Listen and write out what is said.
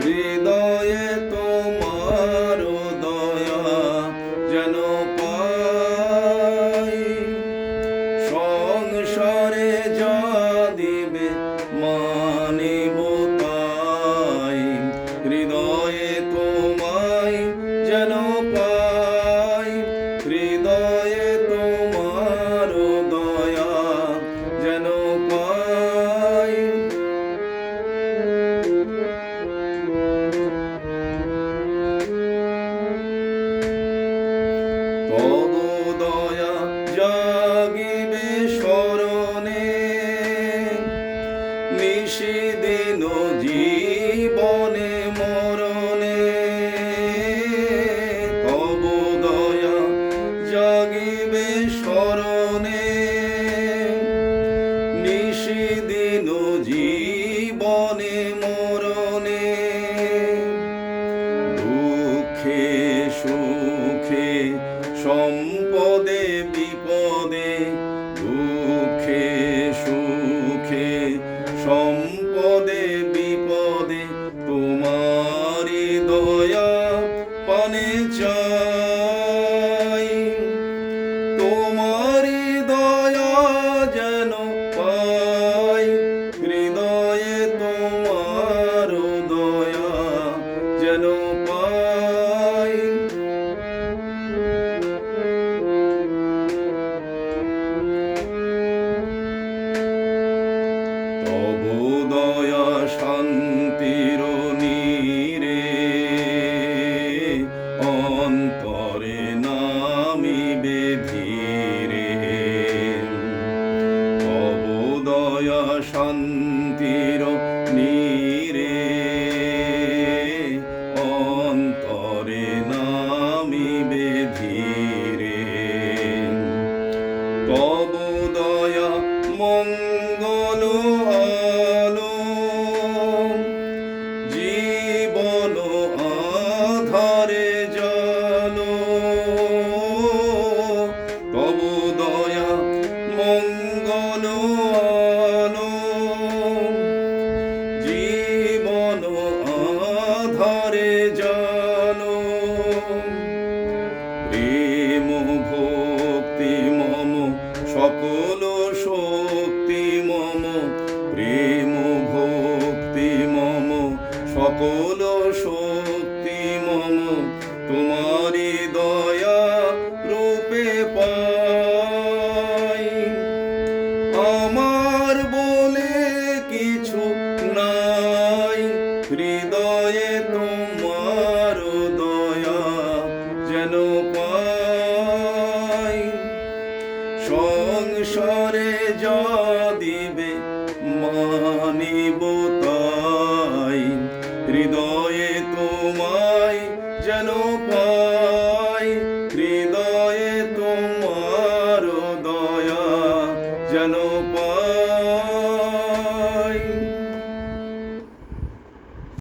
হৃদয়ে তোমার দয়া যেন পাই। সংসারে যা দিবে মানে নিষিদিন জীবনে মরণে। তব দয়া জাগিবে স্মরণে। জীবনে মরণে। দুঃখে সুখে সম্পদে বিপদে তব দয়া শান্তির নীরে অন্তরে নামিবে ধীরে। তব শান্তির সকল শক্তি মম তোমারি দয়া রূপে পাই। আমার বলে কিছু নাই, হৃদয়ে তোমার দয়া যেন পাই। সংসারে যা দিবে মা যেন পাই হৃদয়ে তোমার দয়া যেন পাই